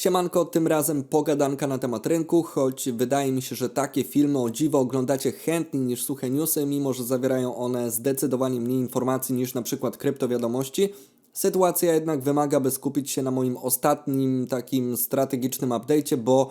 Siemanko, tym razem pogadanka na temat rynku, choć wydaje mi się, że takie filmy o dziwo oglądacie chętniej niż suche newsy, mimo że zawierają one zdecydowanie mniej informacji niż na przykład kryptowiadomości. Sytuacja jednak wymaga, by skupić się na moim ostatnim takim strategicznym update'cie, bo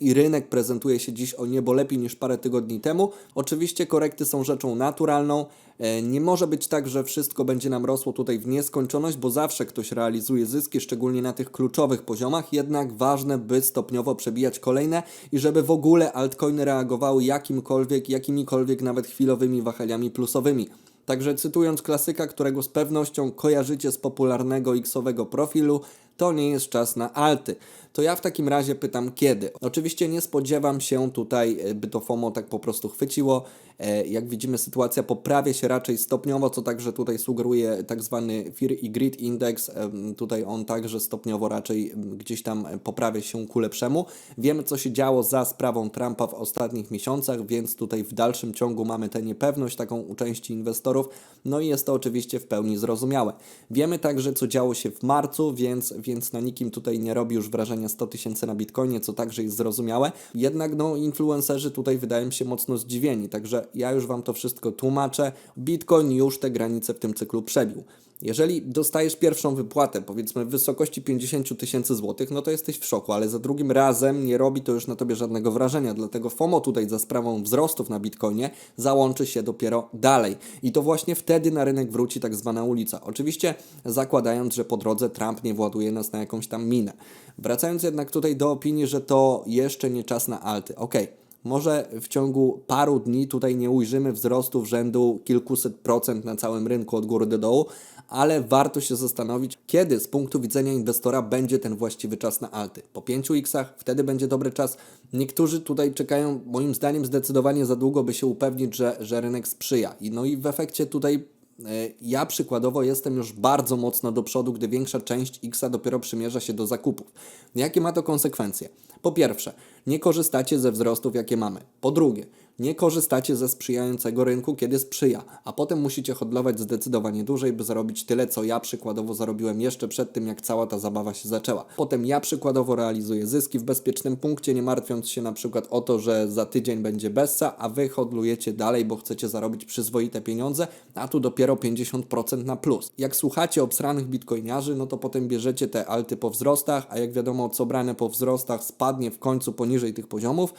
i rynek prezentuje się dziś o niebo lepiej niż parę tygodni temu. Oczywiście korekty są rzeczą naturalną. E, Nie może być tak, że wszystko będzie nam rosło tutaj w nieskończoność, bo zawsze ktoś realizuje zyski, szczególnie na tych kluczowych poziomach. Jednak ważne, by stopniowo przebijać kolejne i żeby w ogóle altcoiny reagowały jakimkolwiek, jakimikolwiek nawet chwilowymi wahaniami plusowymi. Także cytując klasyka, którego z pewnością kojarzycie z popularnego X-owego profilu, to nie jest czas na alty. To ja w takim razie pytam kiedy. Oczywiście nie spodziewam się tutaj, e, by to FOMO tak po prostu chwyciło. E, Jak widzimy, sytuacja poprawia się raczej stopniowo, co także tutaj sugeruje tak zwany Fear i Greed Index. Em, Tutaj on także stopniowo raczej gdzieś tam e, poprawia się ku lepszemu. Wiemy, co się działo za sprawą Trumpa w ostatnich miesiącach, więc tutaj w dalszym ciągu mamy tę niepewność taką u części inwestorów, no i jest to oczywiście w pełni zrozumiałe. Wiemy także, co działo się w marcu, więc, więc na nikim tutaj nie robi już wrażenia 100 tysięcy na Bitcoinie, co także jest zrozumiałe. Jednak no, influencerzy tutaj wydają się mocno zdziwieni, także ja już Wam to wszystko tłumaczę. Bitcoin już te granice w tym cyklu przebił. Jeżeli dostajesz pierwszą wypłatę, powiedzmy w wysokości 50 tysięcy złotych, no to jesteś w szoku, ale za drugim razem nie robi to już na tobie żadnego wrażenia, dlatego FOMO tutaj za sprawą wzrostów na Bitcoinie załączy się dopiero dalej. I to właśnie wtedy na rynek wróci tak zwana ulica. Oczywiście zakładając, że po drodze Trump nie właduje nas na jakąś tam minę. Wracając jednak tutaj do opinii, że to jeszcze nie czas na alty. Okej. Może w ciągu paru dni tutaj nie ujrzymy wzrostów rzędu kilkuset procent na całym rynku od góry do dołu, ale warto się zastanowić, kiedy z punktu widzenia inwestora będzie ten właściwy czas na alty. Po 5x wtedy będzie dobry czas. Niektórzy tutaj czekają, moim zdaniem, zdecydowanie za długo, by się upewnić, że, że rynek sprzyja. I no i w efekcie tutaj E, Ja przykładowo jestem już bardzo mocno do przodu, gdy większa część X dopiero przymierza się do zakupów. Jakie ma to konsekwencje? Po pierwsze, nie korzystacie ze wzrostów, jakie mamy. Po drugie, nie korzystacie ze sprzyjającego rynku, kiedy sprzyja, a potem musicie hodlować zdecydowanie dłużej, by zarobić tyle, co ja przykładowo zarobiłem jeszcze przed tym, jak cała ta zabawa się zaczęła. Potem ja przykładowo realizuję zyski w bezpiecznym punkcie, nie martwiąc się na przykład o to, że za tydzień będzie bessa, a wy hodlujecie dalej, bo chcecie zarobić przyzwoite pieniądze, a tu dopiero 50% na plus. Jak słuchacie obsranych bitcoiniarzy, no to potem bierzecie te alty po wzrostach, a jak wiadomo, co brane po wzrostach spadnie w końcu poniżej tych poziomów,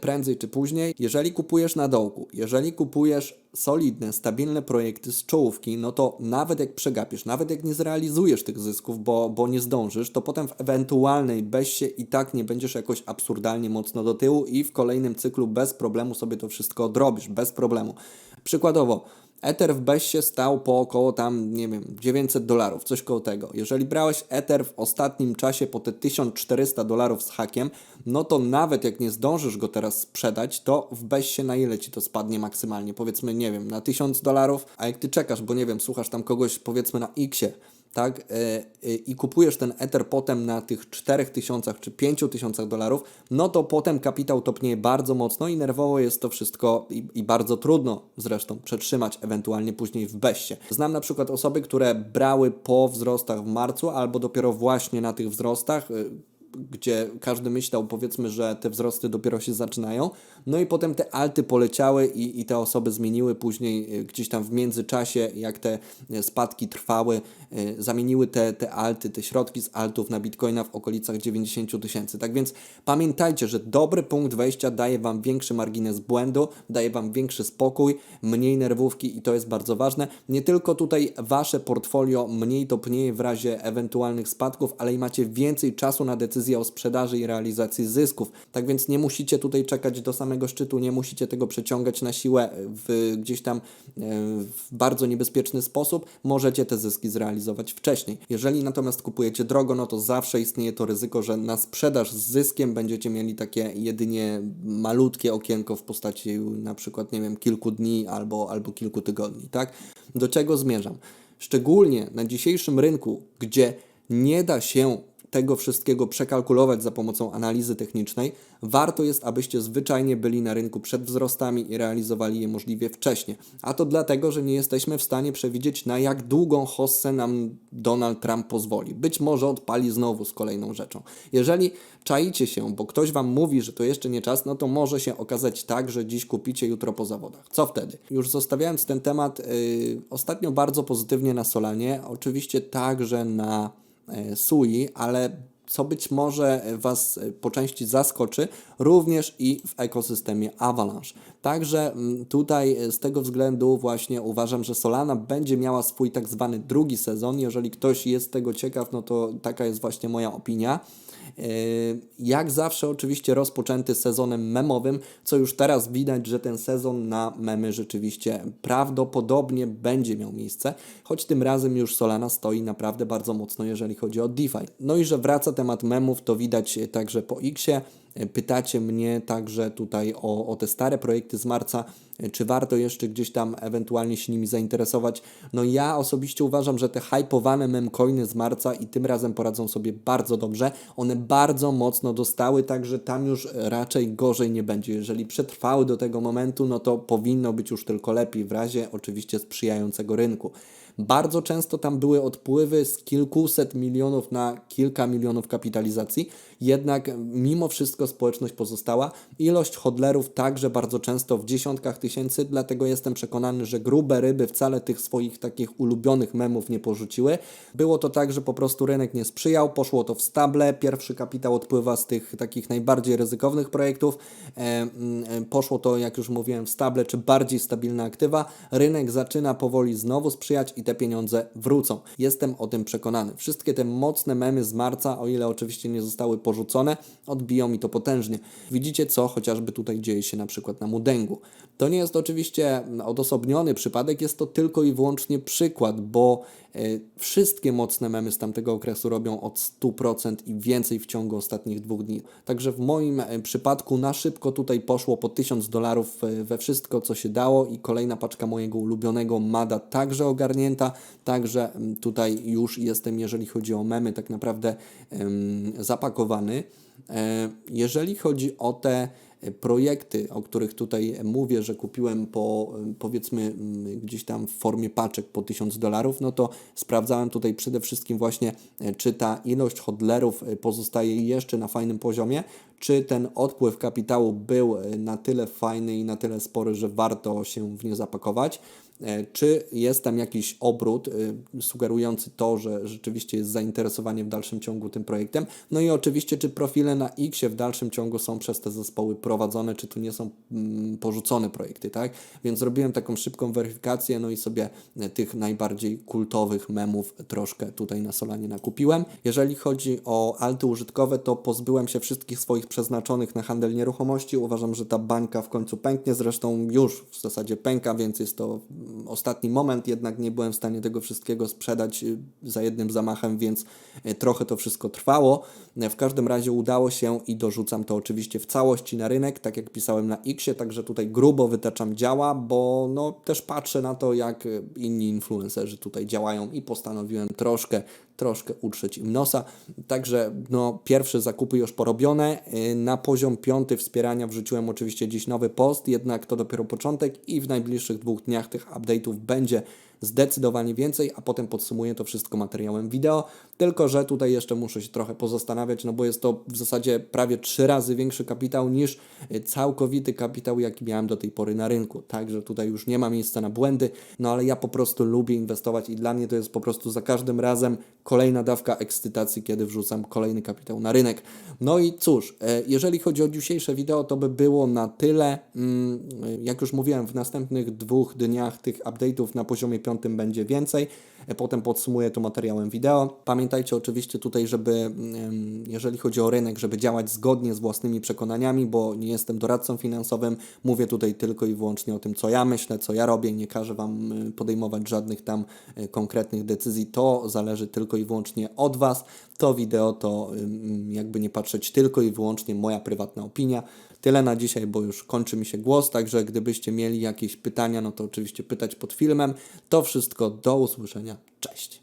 prędzej czy później. Jeżeli kupujesz na dołku, jeżeli kupujesz solidne, stabilne projekty z czołówki, no to nawet jak przegapisz, nawet jak nie zrealizujesz tych zysków, bo, bo nie zdążysz, to potem w ewentualnej beście i tak nie będziesz jakoś absurdalnie mocno do tyłu i w kolejnym cyklu bez problemu sobie to wszystko odrobisz, bez problemu. Przykładowo, Ether w Bessie stał po około tam, nie wiem, 900 dolarów, coś koło tego. Jeżeli brałeś Ether w ostatnim czasie po te 1400 dolarów z hakiem, no to nawet jak nie zdążysz go teraz sprzedać, to w Bessie na ile ci to spadnie maksymalnie? Powiedzmy, nie wiem, na 1000 dolarów, a jak ty czekasz, bo nie wiem, słuchasz tam kogoś powiedzmy na Xie, tak, e, e, i kupujesz ten Ether potem na tych 4000 czy 5000 dolarów, no to potem kapitał topnieje bardzo mocno i nerwowo jest to wszystko i, i bardzo trudno zresztą przetrzymać ewentualnie później w beście. Znam na przykład osoby, które brały po wzrostach w marcu albo dopiero właśnie na tych wzrostach, e, gdzie każdy myślał, powiedzmy, że te wzrosty dopiero się zaczynają, no i potem te alty poleciały i, i te osoby zmieniły później y, gdzieś tam w międzyczasie, jak te y, spadki trwały, y, zamieniły te, te alty, te środki z altów na bitcoina w okolicach 90 tysięcy. Tak więc pamiętajcie, że dobry punkt wejścia daje Wam większy margines błędu, daje Wam większy spokój, mniej nerwówki i to jest bardzo ważne. Nie tylko tutaj Wasze portfolio mniej topnieje w razie ewentualnych spadków, ale i macie więcej czasu na decyzję o sprzedaży i realizacji zysków. Tak więc nie musicie tutaj czekać do samego szczytu, nie musicie tego przeciągać na siłę w gdzieś tam e, w bardzo niebezpieczny sposób. Możecie te zyski zrealizować wcześniej. Jeżeli natomiast kupujecie drogo, no to zawsze istnieje to ryzyko, że na sprzedaż z zyskiem będziecie mieli takie jedynie malutkie okienko w postaci na przykład, nie wiem, kilku dni albo, albo kilku tygodni, tak? Do czego zmierzam? Szczególnie na dzisiejszym rynku, gdzie nie da się tego wszystkiego przekalkulować za pomocą analizy technicznej, warto jest, abyście zwyczajnie byli na rynku przed wzrostami i realizowali je możliwie wcześnie. A to dlatego, że nie jesteśmy w stanie przewidzieć, na jak długą hossę nam Donald Trump pozwoli. Być może odpali znowu z kolejną rzeczą. Jeżeli czaicie się, bo ktoś Wam mówi, że to jeszcze nie czas, no to może się okazać tak, że dziś kupicie, jutro po zawodach. Co wtedy? Już zostawiając ten temat, yy, ostatnio bardzo pozytywnie na Solanie, oczywiście także na Sui, ale co być może Was po części zaskoczy, również i w ekosystemie Avalanche. Także tutaj z tego względu właśnie uważam, że Solana będzie miała swój tak zwany drugi sezon. Jeżeli ktoś jest tego ciekaw, no to taka jest właśnie moja opinia. Jak zawsze, oczywiście rozpoczęty sezonem memowym, co już teraz widać, że ten sezon na memy rzeczywiście prawdopodobnie będzie miał miejsce, choć tym razem już Solana stoi naprawdę bardzo mocno, jeżeli chodzi o DeFi. No i że wraca temat memów, to widać także po Xie. Pytacie mnie także tutaj o, o te stare projekty z marca, czy warto jeszcze gdzieś tam ewentualnie się nimi zainteresować. No ja osobiście uważam, że te hypowane memcoiny z marca i tym razem poradzą sobie bardzo dobrze. One bardzo mocno dostały, także tam już raczej gorzej nie będzie. Jeżeli przetrwały do tego momentu, no to powinno być już tylko lepiej w razie oczywiście sprzyjającego rynku. Bardzo często tam były odpływy z kilkuset milionów na kilka milionów kapitalizacji, jednak mimo wszystko społeczność pozostała. Ilość hodlerów także bardzo często w dziesiątkach tysięcy, dlatego jestem przekonany, że grube ryby wcale tych swoich takich ulubionych memów nie porzuciły. Było to tak, że po prostu rynek nie sprzyjał, poszło to w stable, pierwszy kapitał odpływa z tych takich najbardziej ryzykownych projektów, e, poszło to, jak już mówiłem, w stable czy bardziej stabilne aktywa, rynek zaczyna powoli znowu sprzyjać i te pieniądze wrócą. Jestem o tym przekonany. Wszystkie te mocne memy z marca, o ile oczywiście nie zostały porzucone, odbiją mi to potężnie. Widzicie, co chociażby tutaj dzieje się na przykład na Mudengu. To nie jest oczywiście odosobniony przypadek, jest to tylko i wyłącznie przykład, bo e, wszystkie mocne memy z tamtego okresu robią od 100% i więcej w ciągu ostatnich dwóch dni. Także w moim e, przypadku na szybko tutaj poszło po 1000 dolarów e, we wszystko, co się dało i kolejna paczka mojego ulubionego MADA także ogarnięta, także tutaj już jestem, jeżeli chodzi o memy, tak naprawdę zapakowany. Jeżeli chodzi o te projekty, o których tutaj mówię, że kupiłem po powiedzmy gdzieś tam w formie paczek po 1000 dolarów, no to sprawdzałem tutaj przede wszystkim właśnie, e, czy ta ilość hodlerów e, pozostaje jeszcze na fajnym poziomie, czy ten odpływ kapitału był e, na tyle fajny i na tyle spory, że warto się w nie zapakować. Czy jest tam jakiś obrót sugerujący to, że rzeczywiście jest zainteresowanie w dalszym ciągu tym projektem. No i oczywiście, czy profile na X w dalszym ciągu są przez te zespoły prowadzone, czy tu nie są mm, porzucone projekty, tak? Więc zrobiłem taką szybką weryfikację, no i sobie e, tych najbardziej kultowych memów troszkę tutaj na Solanie nakupiłem. Jeżeli chodzi o alty użytkowe, to pozbyłem się wszystkich swoich przeznaczonych na handel nieruchomości. Uważam, że ta bańka w końcu pęknie, zresztą już w zasadzie pęka, więc jest to ostatni moment, jednak nie byłem w stanie tego wszystkiego sprzedać y, za jednym zamachem, więc y, trochę to wszystko trwało. W każdym razie udało się i dorzucam to oczywiście w całości na rynek, tak jak pisałem na Xie, także tutaj grubo wytaczam działa, bo no też patrzę na to, jak inni influencerzy tutaj działają i postanowiłem troszkę troszkę utrzeć im nosa. Także no, pierwsze zakupy już porobione. Na poziom piąty wspierania wrzuciłem oczywiście dziś nowy post, jednak to dopiero początek i w najbliższych dwóch dniach tych update'ów będzie zdecydowanie więcej, a potem podsumuję to wszystko materiałem wideo. Tylko, że tutaj jeszcze muszę się trochę pozastanawiać, no bo jest to w zasadzie prawie trzy razy większy kapitał niż y, całkowity kapitał, jaki miałem do tej pory na rynku. Także tutaj już nie ma miejsca na błędy, no ale ja po prostu lubię inwestować i dla mnie to jest po prostu za każdym razem kolejna dawka ekscytacji, kiedy wrzucam kolejny kapitał na rynek. No i cóż, e, jeżeli chodzi o dzisiejsze wideo, to by było na tyle. Mm, jak już mówiłem, w następnych dwóch dniach tych update'ów na poziomie 5 piątym będzie więcej. E, potem podsumuję to materiałem wideo. Pamiętajcie oczywiście tutaj, żeby jeżeli chodzi o rynek, żeby działać zgodnie z własnymi przekonaniami, bo nie jestem doradcą finansowym. Mówię tutaj tylko i wyłącznie o tym, co ja myślę, co ja robię. Nie każę Wam e, podejmować żadnych tam e, konkretnych decyzji. To zależy tylko i wyłącznie od Was. To wideo to jakby nie patrzeć tylko i wyłącznie moja prywatna opinia. Tyle na dzisiaj, bo już kończy mi się głos, także gdybyście mieli jakieś pytania, no to oczywiście pytać pod filmem. To wszystko, do usłyszenia, cześć.